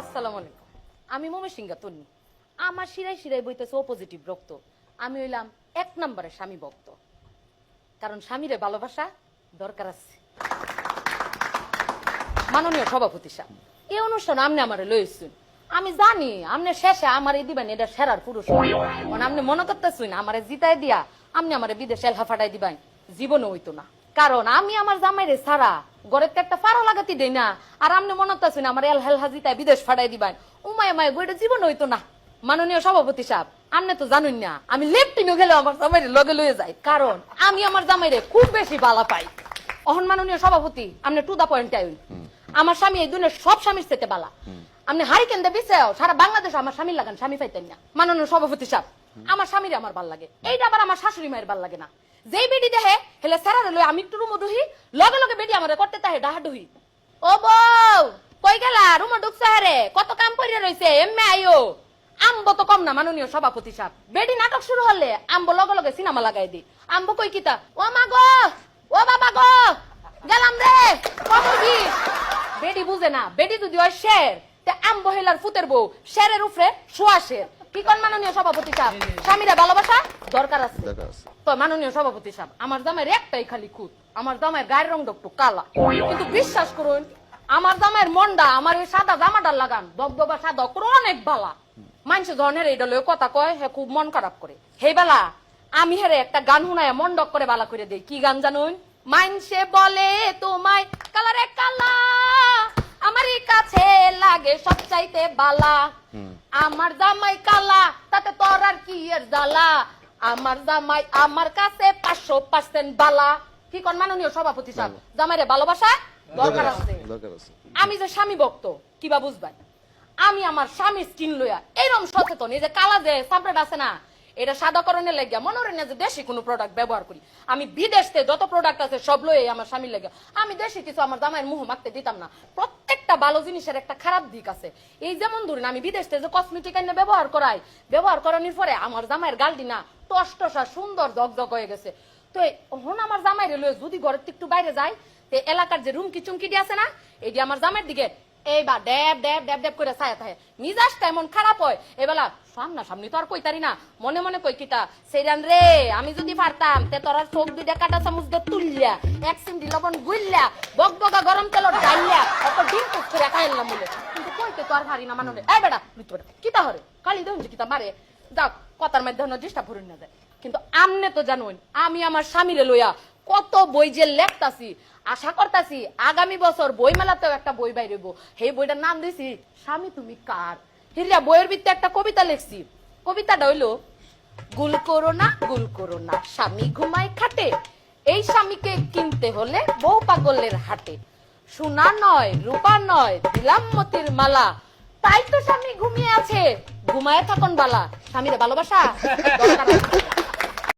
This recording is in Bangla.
আসসালামু আলাইকুম। আমি মমি তন্নি। আমার শিরাই শিরাই বইতেছে রক্ত। আমি হইলাম এক নম্বরের স্বামী ভক্ত। কারণ স্বামীরে ভালোবাসা দরকার আছে। মাননীয় সভাপতি সাহেব, এই অনুষ্ঠান আমনে আমারে লইছুন। আমি জানি আমনে শেষে আমারে দিবেন, এটা সেরার পুরুষ। আপনি মনে করতেছুন, আমারে জিতাই দিয়া আপনি আমারে বিদেশে এলহা ফাটাই দিবাই জীবনে হইতো না। কারণ আমি আমার জামাইরে সারা গড়ের একটা পাড়া লাগাতি দেই না। আর আপনি মনে করতেছুন আমার এল হেলহা জিতাই বিদেশ ফাটাই দিবাই উমায় উমায় গইটা জীবন হইতো না। মাননীয় সভাপতি সাহেব আপনি তো জানুন না, আমি লেফটিনও গেলে আমার জামাইরে লগে লয়ে যাই। কারণ আমি আমার জামাইরে খুব বেশি বালা পাই। অহন মাননীয় সভাপতি আপনি টু দা পয়েন্ট আইন। আমার স্বামী এই দুনিয়ার সব স্বামীর চেতে বালা। আপনি হারি কেন্দ্রে বিচাও, সারা বাংলাদেশ আমার স্বামীর লাগান, স্বামী পাইতেন না। মাননীয় সভাপতি সাহেব, আমার স্বামীর আমার ভালো লাগে। এইটা আবার আমার শাশুড়ি মায়ের ভালো লাগে না। যেই বেডি দেহে হেলে সারা লই আমি একটু রুমো ডুহি লগে লগে বেডি আমার করতে তাহে ডাহা ডুহি ও বউ, কই গেলা? রুমো ঢুকছে হারে, কত কাম করিয়া রইছে এমএ আইও। আম্ব তো কম না মাননীয় সভাপতি সাহেব। বেডি নাটক শুরু হলে আম্ব লগে লগে সিনেমা লাগাই দি। আম্ব কই কিতা? ও মা গো, ও বাবা গো, গেলাম রে কমরবি বেডি বুঝে না বেডি যদি হয় শের, তে আম্ব হেলার ফুতের বউ, শেরের উপরে শোয়া শের। কি কোন মাননীয় সভাপতি সাহেব? স্বামীরা ভালোবাসা? দরকার আছে। তো মাননীয় সভাপতি সাহেব আমার জামাইয়ের একটাই খালি খুঁত। আমার জামাইয়ের গায়ের রং একটু কালা। কিন্তু বিশ্বাস করুন আমার জামাইয়ের মন্ডা আমার ওই সাদা জামাটা লাগান দবদবা সাদা করে অনেক বালা। মানুষ ধরনের এইটা লয়ে কথা কয় হে খুব মন খারাপ করে। হে বেলা আমি হেরে একটা গান শুনায় মন্ডক করে বালা করে দেই। কি গান জানুন? মাইনসে বলে তোমায় কালারে কালা। লাগে সব চাইতে বালা আমার জামাই কালা তাতে তোর আর কি এর জ্বালা? আমার জামাই আমার কাছে পাঁচশো পার্সেন্ট বালা। কি কন মাননীয় সভাপতি সাহেব? জামাইরে ভালোবাসা? দরকার আছে আমি যে স্বামী ভক্ত কিবা বুঝবাই? আমি আমার স্বামী স্কিন লইয়া এরম সচেতন এই যে কালা যে সাপড়েট আছে না এটা সাদাকরণের লেগে মনে হয় না যে দেশি কোনো প্রোডাক্ট ব্যবহার করি। আমি বিদেশ থেকে যত প্রোডাক্ট আছে সব লই আমার স্বামীর লেগে আমি দেশি কিছু আমার জামাইয়ের মুহ মাখতে দিতাম না। প্রত্যেকটা ভালো জিনিসের একটা খারাপ দিক আছে। এই যেমন ধরুন, আমি বিদেশ থেকে যে কসমেটিক এনে ব্যবহার করাই, ব্যবহার করানোর পরে আমার জামাইয়ের গালটি না টস টসা সুন্দর জগজগ হয়ে গেছে। তো হন আমার জামাইরে লয়ে যদি ঘরের একটু বাইরে যায় এলাকার যে রুমকি চুমকিটি আছে না, এটি আমার জামাইয়ের দিকে এইবার ড্যাব ড্যাব ড্যাব ড্যাব করে ছায়া থাকে। মিজাজটা এমন খারাপ হয়। এবেলা, সামনা সামনি তো আর কইতারি না। মনে মনে কই কিতা সেইরান রে, আমি যদি পারতাম, তে তোরা চোখ দুইটা কাটা চামচ দিয়ে তুললিয়া, এক চিমটি লবণ গুললা বক বকা গরম তেল ডাইলিয়া অত ডিম কুক করে খাইলাম বলে। কিন্তু কইতে তো আর হারি না মানুষ এই বেটা বেটা, কিতা হরে? কালি দেখুন যে কিতা মারে? যাক, কথার মাধ্যমে ডিস্টার্ব ভরুন না যায়। কিন্তু আমনে তো জানুন আমি আমার স্বামীরে লইয়া কত বই যে লেখতাছি, আশা করতাছি আগামী বছর বই মেলাতেও একটা বই বাইরেব। সেই বইটার নাম দিছি, স্বামী, তুমি কার? হিরিয়া বইয়ের ভিত্তি একটা কবিতা লিখছি। কবিতাটা হইল, গুল করো না, গুল করো না, স্বামী ঘুমায় খাটে। এই স্বামীকে কিনতে হলে বউ পাগলের হাটে। সোনা নয়, রূপা নয়, দিলাম মতির মালা। তাই তো স্বামী ঘুমিয়ে আছে। ঘুমায় থাকুন বালা। স্বামীর ভালোবাসা।